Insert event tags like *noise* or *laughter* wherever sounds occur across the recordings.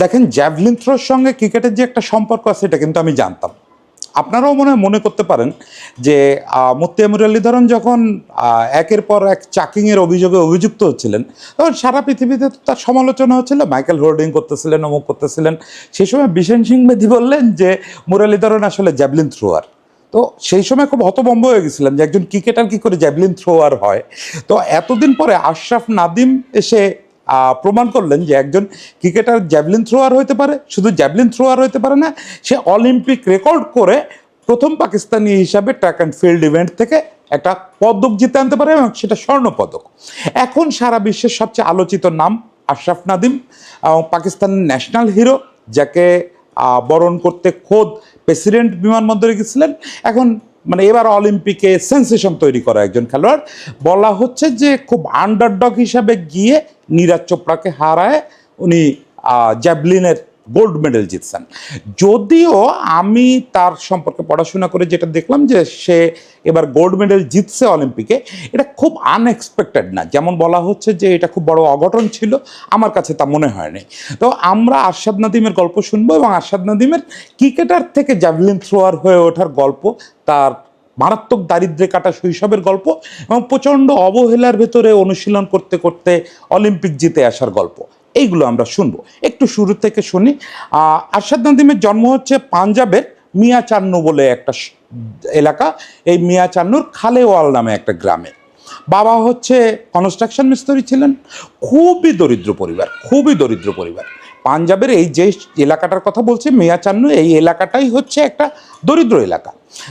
দেখেন জ্যাভলিন থ্রোর সঙ্গে ক্রিকেটের যে একটা সম্পর্ক আছে, এটা কিন্তু আমি জানতাম। আপনারাও মনে মনে করতে পারেন যে মুফতি আমির আলী ধরন যখন একের পর এক চাকিংয়ের অভিযোগে অভিযুক্ত হচ্ছিলেন, তখন সারা পৃথিবীতে তার সমালোচনা হচ্ছিল। মাইকেল হোর্ডিং করতেছিলেন, অমুক করতেছিলেন। সেই সময় বিশেন সিং মেধি বললেন যে মুরালীধরন আসলে জ্যাভলিন থ্রোয়ার তো সেই সময় খুব হতবম্ব হয়ে গেছিলাম যে, একজন ক্রিকেটার কি করে জ্যাভলিন থ্রোয়ার হয়? তো এতদিন পরে আশরাফ নাদিম এসে প্রমাণ করলেন যে একজন ক্রিকেটার জ্যাভলিন থ্রোয়ার হতে পারে, শুধু জ্যাভলিন থ্রোয়ার হতে পারে না, সে অলিম্পিক রেকর্ড করে প্রথম পাকিস্তানি হিসাবে ট্র্যাক অ্যান্ড ফিল্ড ইভেন্ট থেকে একটা পদক জিতে আনতে পারে এবং সেটা স্বর্ণ পদক। এখন সারা বিশ্বের সবচেয়ে আলোচিত নাম আশরাফ নাদিম, এবং পাকিস্তানের ন্যাশনাল হিরো, যাকে বরণ করতে খোদ প্রেসিডেন্ট বিমানবন্দরে গেছিলেন। এখন মানে এবার অলিম্পিকে সেন্সেশন তৈরি করা একজন খেলোয়াড়। বলা হচ্ছে যে খুব আন্ডারডগ হিসাবে গিয়ে নীরাজ চোপড়াকে হারায়, উনি জ্যাভলিনের গোল্ড মেডেল জিতছেন। যদিও আমি তার সম্পর্কে পড়াশোনা করে যেটা দেখলাম যে সে এবার গোল্ড মেডেল জিতছে অলিম্পিকে, এটা খুব আনএক্সপেক্টেড না। যেমন বলা হচ্ছে যে এটা খুব বড় অঘটন ছিল, আমার কাছে তা মনে হয়নি। তো আমরা আরশাদ নাদিমের গল্প শুনব এবং আরশাদ নাদিমের ক্রিকেটার থেকে জ্যাভলিন থ্রোয়ার হয়ে ওঠার গল্প তার মারাত্মক দারিদ্র্যে কাটা শৈশবের গল্প এবং প্রচণ্ড অবহেলার ভেতরে অনুশীলন করতে করতে অলিম্পিক জিতে আসার গল্প। এইগুলো আমরা শুনব। একটু শুরু থেকে শুনি। আরশাদ নাদিমের জন্ম হচ্ছে পাঞ্জাবের মিয়া চান্নু বলে একটা এলাকা। এই মিয়া চান্নুর খালেওয়াল নামে একটা গ্রামে। বাবা হচ্ছে কনস্ট্রাকশন মিস্ত্রি ছিলেন। খুবই দরিদ্র পরিবার, খুবই দরিদ্র পরিবার। পাঞ্জাবের এই যে এলাকাটার কথা বলছি, মিয়া চান্নু, এই এলাকাটাই হচ্ছে একটা দরিদ্র এলাকা।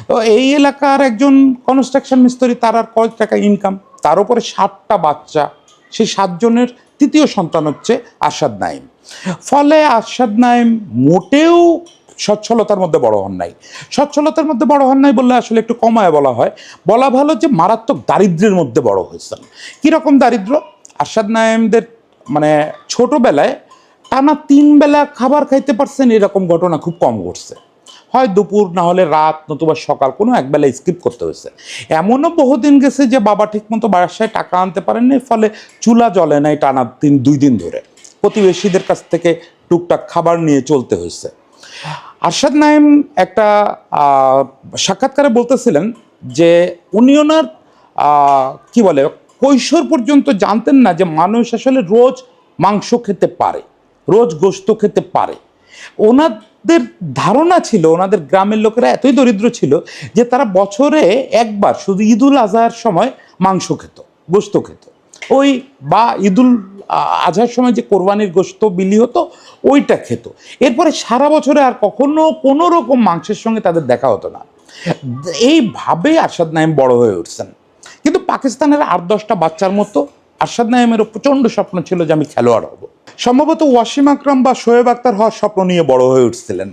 তো এই এলাকার একজন কনস্ট্রাকশন মিস্ত্রি তার আর কয়েক টাকা ইনকাম তার উপরে সাতটা বাচ্চা। সেই সাতজনের তৃতীয় সন্তান হচ্ছে আরশাদ নাইম ফলে আরশাদ নাইম মোটেও সচ্ছলতার মধ্যে বড় হন নাই। সচ্ছলতার মধ্যে বড় হন নাই বললে আসলে একটু কমায় বলা হয়। বলা ভালো যে মারাত্মক দারিদ্র্যের মধ্যে বড় হয়েছেন। কীরকম দারিদ্র্য আরশাদ নাইমদের মানে ছোটোবেলায় টানা তিন বেলা খাবার খাইতে পারছেন, এরকম ঘটনা খুব কম ঘটছে। হয় দুপুর, না হলে রাত, নতুবা সকাল, কোনো একবেলা স্কিপ করতে হয়েছে। এমনও বহুদিন গেছে যে বাবা ঠিকমতো বাসায় টাকা আনতে পারেননি, ফলে চুলা জ্বলে নাই টানা তিন, দুই দিন ধরে। প্রতিবেশীদের কাছ থেকে টুকটাক খাবার নিয়ে চলতে হয়েছে। আরশাদ নাইম একটা সাক্ষাৎকারে বলতেছিলেন যে উনি ওনার কি বলে, কৈশোর পর্যন্ত জানতেন না যে মানুষ আসলে রোজ মাংস খেতে পারে। রোজ গোস্ত খেতে পারে। ওনাদের ধারণা ছিল, ওনাদের গ্রামের লোকেরা এতই দরিদ্র ছিল যে তারা বছরে একবার শুধু ঈদুল আজহার সময় মাংস খেত গোস্ত খেত। ওই বা ঈদুল আজহার সময় যে কোরবানির গোস্ত বিলি হতো, ওইটা খেত। এরপরে সারা বছরে আর কখনো কোনো রকম মাংসের সঙ্গে তাদের দেখা হতো না। এইভাবে আরশাদ নাইম বড় হয়ে উঠছেন। কিন্তু পাকিস্তানের আট দশটা বাচ্চার মতো আরশাদ নাইমেরও প্রচণ্ড স্বপ্ন ছিল যে আমি খেলোয়াড় হব। সম্ভবত ওয়াসিম আকরাম বা শোয়েব আক্তার হওয়ার স্বপ্ন নিয়ে বড় হয়ে উঠছিলেন।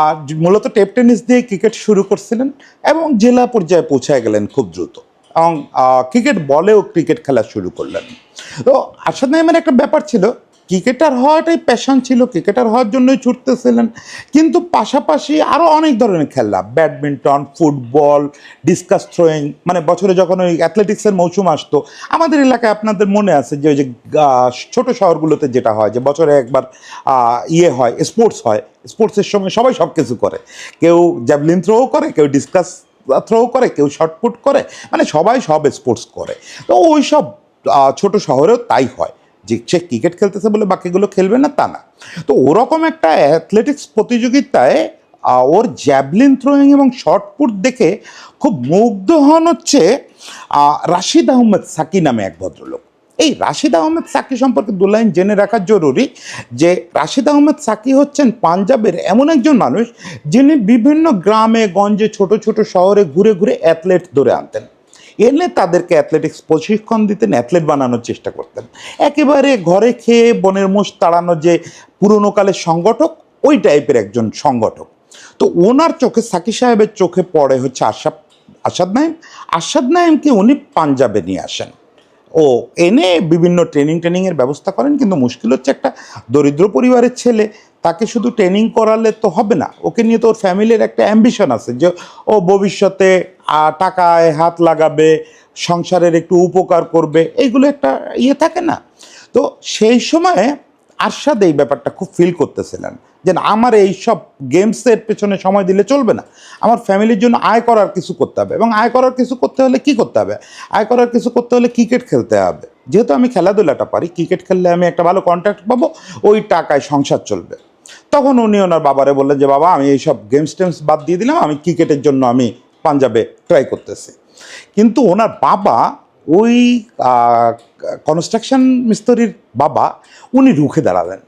আর মূলত টেপ টেনিস দিয়ে ক্রিকেট শুরু করছিলেন এবং জেলা পর্যায়ে পৌঁছায় গেলেন খুব দ্রুত এবং ক্রিকেট বলেও ক্রিকেট খেলা শুরু করলেন। তো আসাদ নাইমের একটা ব্যাপার ছিল ক্রিকেটার হওয়াটাই প্যাশন ছিল, ক্রিকেটার হওয়ার জন্যই ছুটতেছিলেন। কিন্তু পাশাপাশি আরও অনেক ধরনের খেলা, ব্যাডমিন্টন, ফুটবল ডিসকাস থ্রোয়িং মানে বছরে যখন ওই অ্যাথলেটিক্সের মৌসুম আসতো, আমাদের এলাকায় আপনাদের মনে আছে যে ওই যে ছোট শহরগুলোতে যেটা হয়, যে বছরে একবার ইয়ে হয় স্পোর্টস হয় স্পোর্টসের সময় সবাই সব কিছু করে। কেউ জ্যাভলিন থ্রোও করে, কেউ ডিসকাস থ্রো করে, কেউ শর্টপুট করে মানে সবাই সব স্পোর্টস করে। তো ওই সব ছোটো শহরেও তাই হয়। যে সে ক্রিকেট খেলতেছে বলে বাকিগুলো খেলবে না, তা না। তো ওরকম একটা অ্যাথলেটিক্স প্রতিযোগিতায় ওর জ্যাভলিন থ্রোয়িং এবং শর্টপুট দেখে খুব মুগ্ধ হন হচ্ছে রাশিদ আহমেদ সাকি নামে এক ভদ্রলোক। এই রাশিদ আহমেদ সাকি সম্পর্কে দু লাইন জেনে রাখা জরুরি যে, রাশিদ আহমেদ সাকি হচ্ছেন পাঞ্জাবের এমন একজন মানুষ যিনি বিভিন্ন গ্রামে, গঞ্জে, ছোট ছোট শহরে ঘুরে ঘুরে অ্যাথলেট ধরে আনতেন। এনে তাদেরকে অ্যাথলেটিক্স প্রশিক্ষণ দিতেন অ্যাথলেট বানানোর চেষ্টা করতেন। একেবারে ঘরে খেয়ে বনের মোষ তাড়ানো যে পুরনো কালের সংগঠক, ওই টাইপের একজন সংগঠক। তো ওনার চোখে সাকি সাহেবের চোখে পড়ে হচ্ছে আশাদ আসাদ নাইম আসাদ নাইমকে উনি পাঞ্জাবে নিয়ে আসেন। ও এনে বিভিন্ন ট্রেনিং ট্রেনিংয়ের ব্যবস্থা করেন, কিন্তু মুশকিল হচ্ছে একটা দরিদ্র পরিবারের ছেলে তাকে শুধু ট্রেনিং করালে তো হবে না, ওকে নিয়ে তো ওর ফ্যামিলির একটা অ্যাম্বিশন আছে যে ও ভবিষ্যতে টাকায় হাত লাগাবে, সংসারের একটু উপকার করবে এইগুলো একটা ইয়ে থাকে না। তো সেই সময়ে আরশাদ এই ব্যাপারটা খুব ফিল করতেছিলেন, যে আমার এই সব গেমসের পেছনে সময় দিলে চলবে না। আমার ফ্যামিলির জন্য আয় করার কিছু করতে হবে এবং আয় করার কিছু করতে হলে কি করতে হবে? আয় করার কিছু করতে হলে ক্রিকেট খেলতে হবে। যেহেতু আমি খেলাধুলাটা পারি ক্রিকেট খেললে আমি একটা ভালো কন্ট্যাক্ট পাবো, ওই টাকায় সংসার চলবে। তখন উনি ওনার বাবারে বললেন যে, বাবা, আমি এইসব গেমস টেমস বাদ দিয়ে দিলাম, আমি ক্রিকেটের জন্য আমি পাঞ্জাবে ট্রাই করতেছি। কিন্তু ওনার বাবা, ওই কনস্ট্রাকশন মিস্ত্রির বাবা, উনি রুখে দাঁড়ালেন।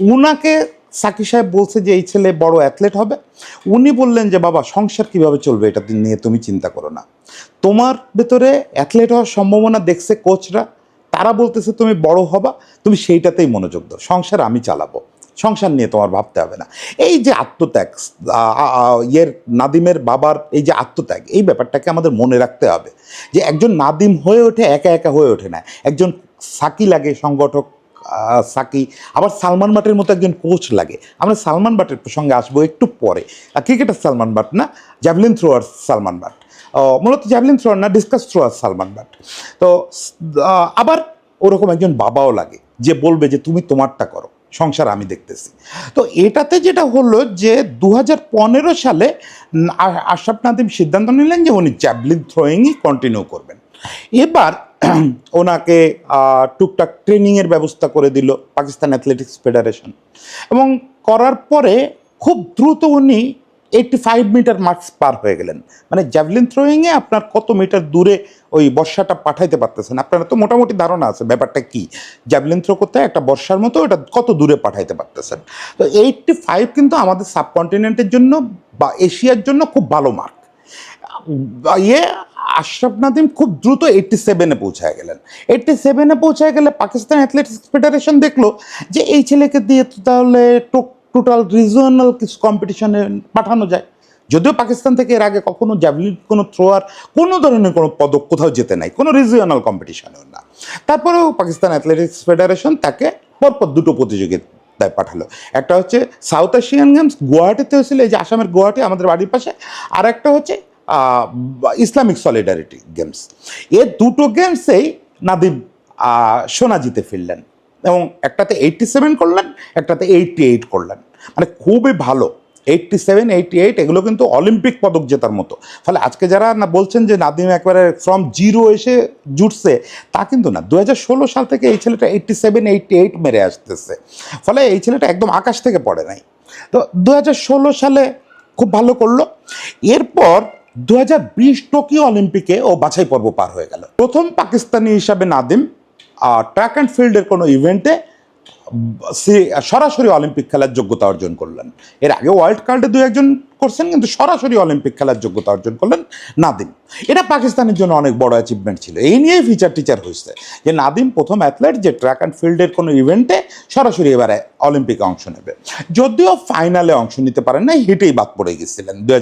উনাকে সাকি সাহেব বলছে যে, এই ছেলে বড় অ্যাথলেট হবে। উনি বললেন যে, বাবা, সংসার কীভাবে চলবে এটা নিয়ে তুমি চিন্তা করো না। তোমার ভেতরে অ্যাথলেট হওয়ার সম্ভাবনা দেখছে কোচরা তারা বলতেছে তুমি বড় হবা, তুমি সেইটাতেই মনোযোগ দাও। সংসার আমি চালাবো। সংসার নিয়ে তোমার ভাবতে হবে না। এই যে আত্মত্যাগ ইয়ের নাদিমের বাবার এই যে আত্মত্যাগ, এই ব্যাপারটাকে আমাদের মনে রাখতে হবে যে একজন নাদিম হয়ে ওঠে, একা একা হয়ে ওঠে না। একজন সাকি লাগে সংগঠক সাকি, আবার সালমান বাটের মতো একজন কোচ লাগে। আমরা সালমান বাটের প্রসঙ্গে আসব একটু পরে। ক্রিকেটার সালমান বাট না? জ্যাভলিন থ্রোয়ার সালমান বাট মূলত জ্যাভলিন থ্রোয়ার না ডিসকাস থ্রোয়ার সালমান বাট তো আবার ওরকম একজন বাবাও লাগে যে বলবে যে তুমি তোমারটা করো। সংসার আমি দেখতেছি। তো এটাতে যেটা হলো যে দু সালে আশরাফ নাদিম সিদ্ধান্ত নিলেন যে উনি জ্যাভলিন থ্রোয়িংই কন্টিনিউ করবেন। এবার *clears throat* ওনাকে টুকটাক ট্রেনিংয়ের ব্যবস্থা করে দিল পাকিস্তান অ্যাথলেটিক্স ফেডারেশন। এবং করার পরে খুব দ্রুত উনি এইটটি ফাইভ মিটার মার্কস পার হয়ে গেলেন। মানে জ্যাভলিন থ্রোয়িংয়ে আপনার কত মিটার দূরে ওই বর্ষাটা পাঠাইতে পারতেছেন। আপনারা তো মোটামুটি ধারণা আছে, ব্যাপারটা কি? জ্যাভলিন থ্রো করতে একটা বর্ষার মতো ওটা কত দূরে পাঠাইতে পারতেছেন? তো এইটটি ফাইভ কিন্তু আমাদের সাবকন্টিনেন্টের জন্য বা এশিয়ার জন্য খুব ভালো মার্ক ইয়ে আশরাফ নাদিম খুব দ্রুত এইটটি সেভেনে পৌঁছায় গেলেন। এইটটি সেভেনে পৌঁছায় গেলে পাকিস্তান অ্যাথলেটিক্স ফেডারেশন দেখল যে এই ছেলেকে দিয়ে তো তাহলে টোটাল রিজনাল কিছু কম্পিটিশনে পাঠানো যায়। যদিও পাকিস্তান থেকে এর আগে কখনো জ্যাভলিন কোনো থ্রোয়ার কোনো ধরনের কোনো পদক কোথাও যেতে নাই কোনো রিজিওনাল কম্পিটিশনেও না। তারপরেও পাকিস্তান অ্যাথলেটিক্স ফেডারেশন তাকে পরপর দুটো প্রতিযোগিতায় পাঠালো। একটা হচ্ছে সাউথ এশিয়ান গেমস গুয়াহাটিতে হয়েছিল এই যে আসামের গুয়াহাটি আমাদের বাড়ির পাশে। আর একটা হচ্ছে ইসলামিক সলিডারিটি গেমস এ দুটো গেমসেই আহ, সোনা জিতে ফিরলেন এবং একটাতে এইটটি সেভেন করলেন একটাতে এইটটি এইট করলেন। মানে খুবই ভালো। এইটটি সেভেন এইটটি এইট এগুলো কিন্তু অলিম্পিক পদক জেতার মতো। ফলে আজকে যারা না বলছেন যে নাদিম একবারে ফ্রম জিরো এসে জুটছে, তা কিন্তু না। দু সাল থেকে এই ছেলেটা এইটটি সেভেন এইটটি এইট মেরে আসতেছে। ফলে এই ছেলেটা একদম আকাশ থেকে পড়ে নাই। তো দু সালে খুব ভালো করল। এরপর দু হাজার বিশ টোকিও অলিম্পিকে ও বাছাই পর্ব পার হয়ে গেল। প্রথম পাকিস্তানি হিসাবে নাদিম ট্র্যাক অ্যান্ড ফিল্ডের কোনো ইভেন্টে সরাসরি অলিম্পিক খেলার যোগ্যতা অর্জন করলেন। এর আগে ওয়ার্ল্ড কার্ডে দু একজন করছেন, কিন্তু সরাসরি অলিম্পিক খেলার যোগ্যতা অর্জন করলেন নাদিম। এটা পাকিস্তানের জন্য অনেক বড় অ্যাচিভমেন্ট ছিল। এই নিয়েই ফিচার টিচার হয়েছে যে নাদিম প্রথম অ্যাথলেট যে ট্র্যাক অ্যান্ড ফিল্ডের কোনো ইভেন্টে সরাসরি এবারে অলিম্পিকে অংশ নেবে। যদিও ফাইনালে অংশ নিতে পারেন না হিটেই বাদ পড়ে গেছিলেন দু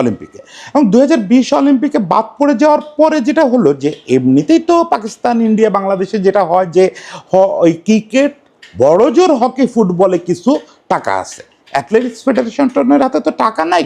অলিম্পিকে। এবং দু হাজার বিশ অলিম্পিকে বাদ পড়ে যাওয়ার পরে যেটা হলো যে, এমনিতেই তো পাকিস্তান, ইন্ডিয়া, বাংলাদেশে যেটা হয় যে ওই ক্রিকেট বড়জোর হকি ফুটবলে কিছু টাকা আছে। অ্যাথলেটিক্স ফেডারেশন টনের হাতে তো টাকা নাই।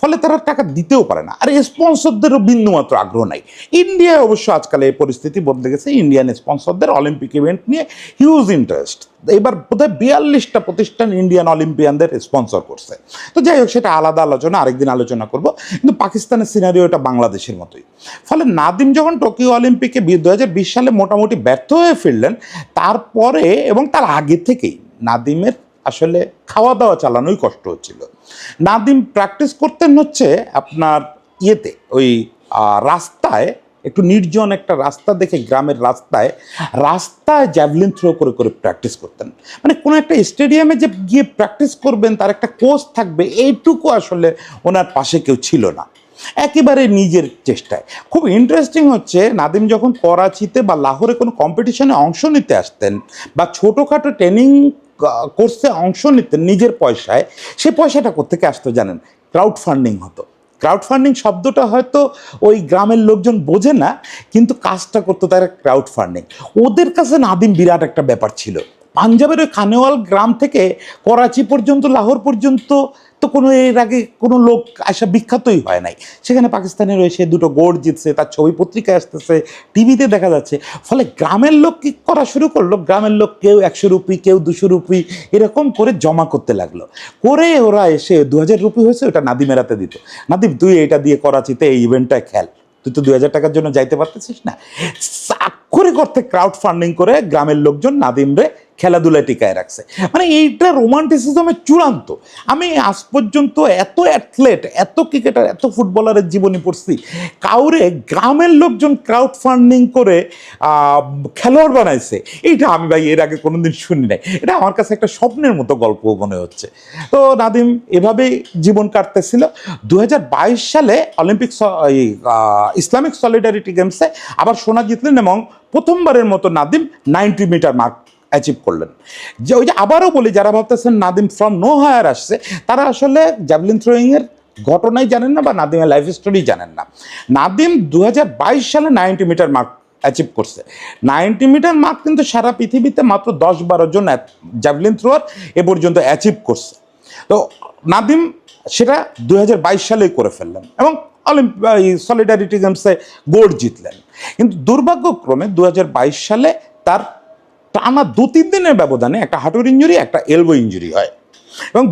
ফলে তারা টাকা দিতেও পারে না। আর স্পন্সরদেরও বিন্দুমাত্র আগ্রহ নাই। ইন্ডিয়ায় অবশ্য আজকাল এই পরিস্থিতি বদলে গেছে। ইন্ডিয়ান স্পন্সরদের অলিম্পিক ইভেন্ট নিয়ে হিউজ ইন্টারেস্ট। এবার বোধহয় বিয়াল্লিশটা প্রতিষ্ঠান ইন্ডিয়ান অলিম্পিয়ানদের স্পন্সর করছে। তো যাই হোক, সেটা আলাদা আলোচনা, আরেকদিন আলোচনা করব। কিন্তু পাকিস্তানের সিনারিও এটা বাংলাদেশের মতোই। ফলে নাদিম যখন টোকিও অলিম্পিকে দু হাজার বিশ সালে মোটামুটি ব্যর্থ হয়ে ফিরলেন, তারপরে এবং তার আগে থেকেই নাদিমের আসলে খাওয়া দাওয়া চালানোই কষ্ট হচ্ছিল। নাদিম প্র্যাকটিস করতেন হচ্ছে আপনার ইয়েতে, ওই রাস্তায়, একটু নির্জন একটা রাস্তা দেখে গ্রামের রাস্তায় রাস্তায় জ্যাভলিন থ্রো করে করে প্র্যাকটিস করতেন। মানে কোনো একটা স্টেডিয়ামে যে গিয়ে প্র্যাকটিস করবেন, তার একটা কোচ থাকবে, এইটুকু আসলে ওনার পাশে কেউ ছিল না। একেবারে নিজের চেষ্টায়। খুব ইন্টারেস্টিং হচ্ছে, নাদিম যখন করাচিতে বা লাহোরে কোনো কম্পিটিশনে অংশ নিতে আসতেন, বা ছোটোখাটো ট্রেনিং কোর্সে অংশ নিতেন নিজের পয়সায়, সে পয়সাটা কোথেকে আসতো জানেন? ক্রাউড ফান্ডিং হতো। ক্রাউড ফান্ডিং শব্দটা হয়তো ওই গ্রামের লোকজন বোঝে না, কিন্তু কাজটা করতো তারা ক্রাউড ফান্ডিং ওদের কাছে নাদিম বিরাট একটা ব্যাপার ছিল। পাঞ্জাবের ওই খানেওয়াল গ্রাম থেকে করাচি পর্যন্ত, লাহোর পর্যন্ত তো কোনো এর আগে কোনো লোক আসা বিখ্যাতই হয় নাই। সেখানে পাকিস্তানে রয়েছে, দুটো গোল্ড জিতছে, তার ছবি পত্রিকায় আসতেছে, টিভিতে দেখা যাচ্ছে। ফলে গ্রামের লোক কি করা শুরু করল? গ্রামের লোক কেউ একশো রুপি, কেউ দুশো রুপি এরকম করে জমা করতে লাগল। করে ওরা এসে দু হাজার রুপি হয়েছে, ওটা নাদিমেরাতে দিত। নাদিম, তুই এটা দিয়ে করাচিতে এই ইভেন্টটা খেল। তুই তো দুই হাজার টাকার জন্য যাইতে পারতেছিস না। চাক্ষরে করতে ক্রাউড ফান্ডিং করে গ্রামের লোকজন নাদিমরে খেলাধুলায় টিকায় রাখছে। মানে এইটা রোমান্টিসিজমের চূড়ান্ত। আমি আজ পর্যন্ত এত অ্যাথলেট এত ক্রিকেটার এত ফুটবলারের জীবনী পড়ছি, কাউরে গ্রামের লোকজন ক্রাউড ফান্ডিং করে খেলোয়াড় বানাইছে। এইটা আমি ভাই এর আগে কোনোদিন শুনি নাই। এটা আমার কাছে একটা স্বপ্নের মতো গল্প মনে হচ্ছে। তো নাদিম, এভাবেই জীবন কাটতেছিল। দু হাজার বাইশ সালে অলিম্পিক ইসলামিক সলিডারিটি গেমসে আবার সোনা জিতলেন এবং প্রথমবারের মতো Nadeem ninety metre mark achieve করলেন। যে ওই যে আবারও বলি, যারা ভাবতেছেন নাদিম ফ্রম নো হায়ার আসছে, তারা আসলে জ্যাভলিন থ্রোয়িংয়ের ঘটনাই জানেন না বা নাদিমের লাইফ স্টোরি জানেন না। নাদিম দু হাজার বাইশ সালে নাইনটি মিটার মার্ক অ্যাচিভ করছে। নাইনটি মিটার মার্ক কিন্তু সারা পৃথিবীতে মাত্র দশ বারো জন জ্যাভলিন থ্রোয়ার এ পর্যন্ত অ্যাচিভ করছে। তো নাদিম সেটা দু হাজার বাইশ সালেই করে ফেললেন এবং অলিম্প সলিডারিটি গেমসে গোল্ড জিতলেন। কিন্তু দুর্ভাগ্যক্রমে দু হাজার বাইশ সালে তার টানা দু, তিন দিনের ব্যবধানে একটা হাঁটুর ইঞ্জুরি একটা এলবো ইঞ্জুরি হয়। এবং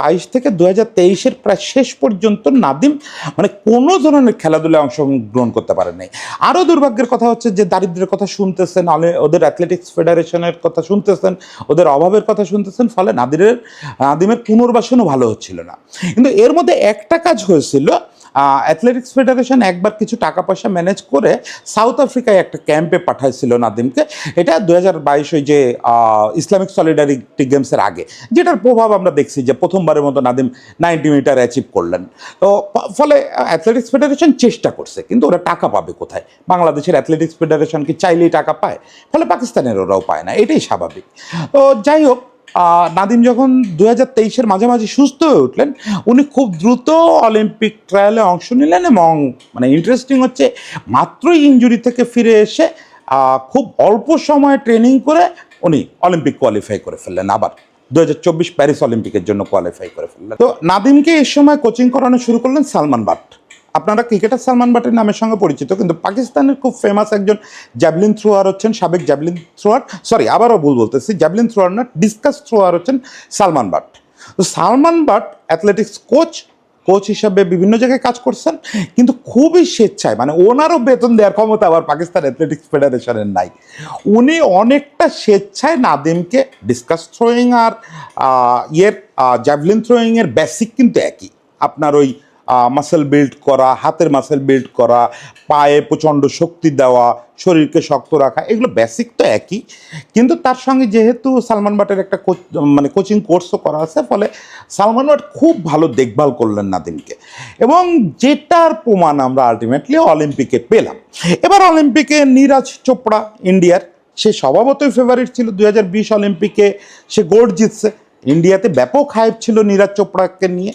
বাইশ থেকে দু হাজার প্রায় শেষ পর্যন্ত নাদিম মানে কোনো ধরনের খেলাধুলায় অংশগ্রহণ করতে পারে নাই। আরও দুর্ভাগ্যের কথা হচ্ছে যে দারিদ্রের কথা শুনতেছেন ওদের অ্যাথলেটিক্স ফেডারেশনের কথা শুনতেছেন, ওদের অভাবের কথা শুনতেছেন, ফলে নাদিরের, নাদিমের পুনর্বাসনও ভালো হচ্ছিল না। কিন্তু এর মধ্যে একটা কাজ হয়েছিল অ্যাথলেটিক্স ফেডারেশন একবার কিছু টাকা পয়সা ম্যানেজ করে সাউথ আফ্রিকায় একটা ক্যাম্পে পাঠাইছিল নাদিমকে। এটা দু হাজার বাইশ ওই যে ইসলামিক সলিডারিটি গেমসের আগে, যেটার প্রভাব আমরা দেখছি যে প্রথমবারের মতো নাদিম নাইনটি মিটার অ্যাচিভ করলেন। তো ফলে অ্যাথলেটিক্স ফেডারেশন চেষ্টা করছে, কিন্তু ওরা টাকা পাবে কোথায়? বাংলাদেশের অ্যাথলেটিক্স ফেডারেশন কি চাইলেই টাকা পায়? ফলে পাকিস্তানের ওরাও পায় না, এটাই স্বাভাবিক। তো যাই হোক নাদিম যখন দু হাজার তেইশের মাঝামাঝি সুস্থ হয়ে উঠলেন, উনি খুব দ্রুত অলিম্পিক ট্রায়ালে অংশ নিলেন এবং মানে ইন্টারেস্টিং হচ্ছে, মাত্রই ইঞ্জুরি থেকে ফিরে এসে খুব অল্প সময়ে ট্রেনিং করে উনি অলিম্পিক কোয়ালিফাই করে ফেললেন আবার। দু হাজার চব্বিশ প্যারিস অলিম্পিকের জন্য কোয়ালিফাই করে ফেললেন। তো নাদিমকে এই সময় কোচিং করানো শুরু করলেন সালমান বাট। আপনারা ক্রিকেটার সালমান বাটের নামের সঙ্গে পরিচিত, কিন্তু পাকিস্তানের খুব ফেমাস একজন জ্যাভলিন থ্রোয়ার হচ্ছেন সাবেক জ্যাভলিন থ্রোয়ার সরি আবারও ভুল বলতেছি জ্যাভলিন থ্রোয়ার না ডিসকাস থ্রোয়ার হচ্ছেন সালমান বাট তো Salman Butt athletics coach coach হিসাবে বিভিন্ন জায়গায় কাজ করছেন, কিন্তু খুবই স্বেচ্ছায় মানে ওনারও বেতন দেওয়ার ক্ষমতা আবার পাকিস্তান অ্যাথলেটিক্স ফেডারেশনের নাই। উনি অনেকটা স্বেচ্ছায় নাদিমকে ডিসকাস থ্রোয়িং আর ইয়ের জ্যাভলিন থ্রোয়িংয়ের বেসিক কিন্তু একই। আপনার ওই মাসেল বিল্ড করা, হাতের মাসেল বিল্ড করা, পায়ে প্রচণ্ড শক্তি দেওয়া, শরীরকে শক্ত রাখা, এগুলো বেসিক তো একই। কিন্তু তার সঙ্গে যেহেতু সালমান বাটের একটা কোচ- মানে কোচিং কোর্সও করা আছে, ফলে সালমান বাট খুব ভালো দেখভাল করলেন নাদিমকে। এবং যেটার প্রমাণ আমরা আলটিমেটলি অলিম্পিকে পেলাম। এবার অলিম্পিকে নীরাজ চোপড়া, ইন্ডিয়ার, সে স্বভাবতই ফেভারিট ছিল। দু হাজার বিশ অলিম্পিকে সে গোল্ড জিতছে। ইন্ডিয়াতে ব্যাপক হাইপ ছিল নীরাজ চোপড়াকে নিয়ে।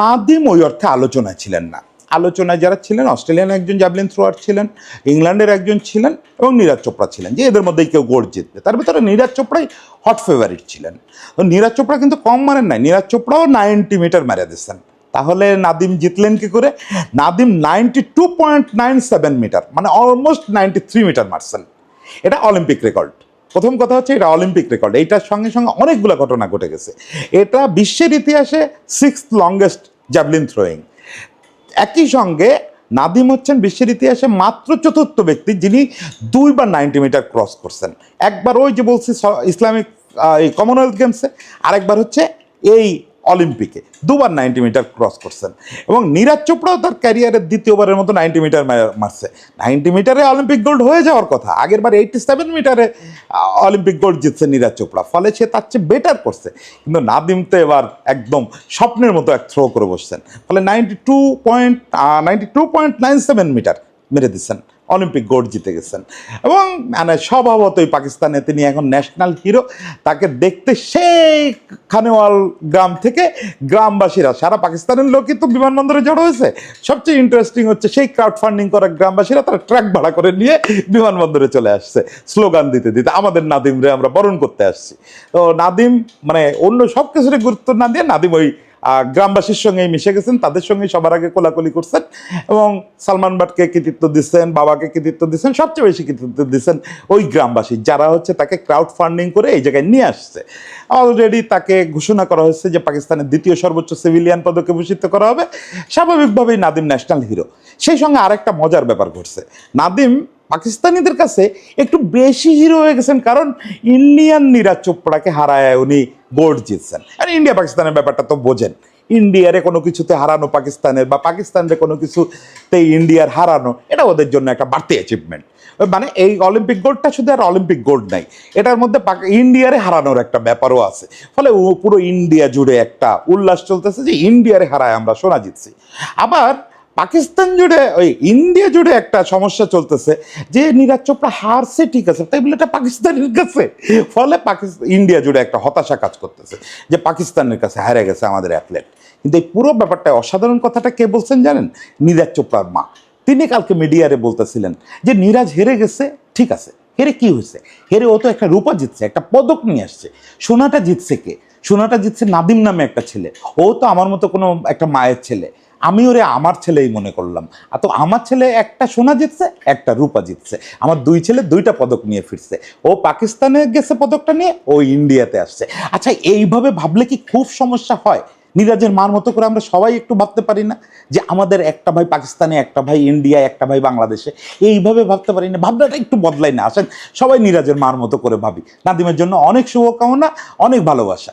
নাদিম ওই অর্থে আলোচনায় ছিলেন না। আলোচনায় যারা ছিলেন, অস্ট্রেলিয়ান একজন জ্যাভলিন থ্রোয়ার ছিলেন, ইংল্যান্ডের একজন ছিলেন এবং নীরাজ চোপড়া ছিলেন, যে এদের মধ্যেই কেউ গোল্ড জিতবে। তার ভিতরে নীরাজ চোপড়াই হট ফেভারিট ছিলেন। তো নীরাজ চোপড়া কিন্তু কম মারেন নাই। নীরাজ চোপড়াও নাইনটি মিটার মেরে দিচ্ছেন তাহলে নাদিম জিতলেন কি করে? Nadeem ninety two point nine seven metre মানে অলমোস্ট নাইনটি থ্রি মিটার মারছেন। এটা অলিম্পিক রেকর্ড প্রথম কথা হচ্ছে এটা অলিম্পিক রেকর্ড। এইটার সঙ্গে সঙ্গে অনেকগুলো ঘটনা ঘটে গেছে। এটা বিশ্বের ইতিহাসে সিক্স লংগেস্ট জ্যাভলিন থ্রোয়িং একই সঙ্গে নাদিম হচ্ছেন বিশ্বের ইতিহাসে মাত্র চতুর্থ ব্যক্তি যিনি দুইবার নাইনটি মিটার ক্রস করছেন। একবার ওই যে বলছি ইসলামিক এই কমনওয়েলথ গেমসে আরেকবার হচ্ছে এই অলিম্পিকে। দুবার নাইনটি মিটার ক্রস করছেন। এবং নীরাজ চোপড়াও তার ক্যারিয়ারের দ্বিতীয়বারের মতো নাইনটি মিটার মারছে। নাইনটি মিটারে অলিম্পিক গোল্ড হয়ে যাওয়ার কথা। আগের বার এইটটি সেভেন মিটারে অলিম্পিক গোল্ড জিতছে নীরাজ চোপড়া। ফলে সে তার চেয়ে বেটার করছে। কিন্তু নাদিম তো এবার একদম স্বপ্নের মতো এক থ্রো করে বসছেন। ফলে ninety two point ninety two point nine seven metre মেরে দিচ্ছেন। অলিম্পিক গোল্ড জিতে গেছেন। এবং মানে স্বভাবতই পাকিস্তানে তিনি এখন ন্যাশনাল হিরো তাকে দেখতে সেই খানেওয়াল গ্রাম থেকে গ্রামবাসীরা, সারা পাকিস্তানের লোকই তো বিমানবন্দরে জড়ো হয়েছে। সবচেয়ে ইন্টারেস্টিং হচ্ছে সেই ক্রাউড ফান্ডিং করা গ্রামবাসীরা তারা ট্রাক ভাড়া করে নিয়ে বিমানবন্দরে চলে আসছে। স্লোগান দিতে দিতে। আমাদের নাদিম রে আমরা বরণ করতে আসছি। তো নাদিম মানে অন্য সব কিছুরে গুরুত্ব না দিয়ে নাদিম ওই গ্রামবাসীর সঙ্গে মিশে গেছেন, তাদের সঙ্গে সবার আগে কোলাকুলি করছেন এবং সালমান বাটকে কৃতিত্ব দিচ্ছেন, বাবাকে কৃতিত্ব দিচ্ছেন, সবচেয়ে বেশি কৃতিত্ব দিচ্ছেন ওই গ্রামবাসী, যারা হচ্ছে তাকে ক্রাউড ফান্ডিং করে এই জায়গায় নিয়ে আসছে। অলরেডি তাকে ঘোষণা করা হয়েছে যে পাকিস্তানের দ্বিতীয় সর্বোচ্চ সিভিলিয়ান পদকে ভূষিত করা হবে। স্বাভাবিকভাবেই নাদিম ন্যাশনাল হিরো সেই সঙ্গে আরেকটা মজার ব্যাপার ঘটছে। নাদিম পাকিস্তানিদের কাছে একটু বেশি হিরো হয়ে গেছেন কারণ ইন্ডিয়ান নীরাজ চোপড়াকে হারায় উনি গোল্ড জিতছেন। আর ইন্ডিয়া পাকিস্তানের ব্যাপারটা তো বোঝেন। ইন্ডিয়ারে কোনো কিছুতে হারানো পাকিস্তানের বা পাকিস্তানের কোনো কিছুতে ইন্ডিয়ার হারানো, এটা ওদের জন্য একটা বাড়তি অ্যাচিভমেন্ট মানে এই অলিম্পিক গোল্ডটা শুধু আর অলিম্পিক গোল্ড নাই, এটার মধ্যে ইন্ডিয়ারে হারানোর একটা ব্যাপারও আছে। ফলে পুরো ইন্ডিয়া জুড়ে একটা উল্লাস চলতেছে যে ইন্ডিয়ারে হারায় আমরা সোনা জিতছি। আবার পাকিস্তান জুড়ে, ওই ইন্ডিয়া জুড়ে একটা সমস্যা চলতেছে যে নীরাজ চোপড়া হারছে, ঠিক আছে, তাই বলে এটা পাকিস্তানের কাছে। ফলে পাকিস্তান ইন্ডিয়া জুড়ে একটা হতাশা কাজ করতেছে যে পাকিস্তানের কাছে হারে গেছে আমাদের অ্যাথলেট কিন্তু এই পুরো ব্যাপারটা অসাধারণ কথাটা কে বলছেন জানেন? নীরাজ চোপড়ার মা। তিনি কালকে মিডিয়ারে বলতেছিলেন যে নীরাজ হেরে গেছে, ঠিক আছে, হেরে কি হয়েছে? হেরে ও তো একটা রূপা জিতছে, একটা পদক নিয়ে আসছে। সোনাটা জিতছে কে? সোনাটা জিতছে নাদিম নামে একটা ছেলে। ও তো আমার মতো কোনো একটা মায়ের ছেলে। আমি ওরে আমার ছেলেই মনে করলাম। আর তো আমার ছেলে একটা সোনা জিতছে, একটা রূপা জিতছে। আমার দুই ছেলে দুইটা পদক নিয়ে ফিরছে। ও পাকিস্তানে গেছে পদকটা নিয়ে, ও ইন্ডিয়াতে আসছে। আচ্ছা এইভাবে ভাবলে কি খুব সমস্যা হয়? নীরাজের মার মতো করে আমরা সবাই একটু ভাবতে পারি না? যে আমাদের একটা ভাই পাকিস্তানে, একটা ভাই ইন্ডিয়া একটা ভাই বাংলাদেশে, এইভাবে ভাবতে পারি না। ভাবনাটা একটু বদলাই না। আসেন, সবাই নীরাজের মার মতো করে ভাবি। নাদিমের জন্য অনেক শুভকামনা, অনেক ভালোবাসা।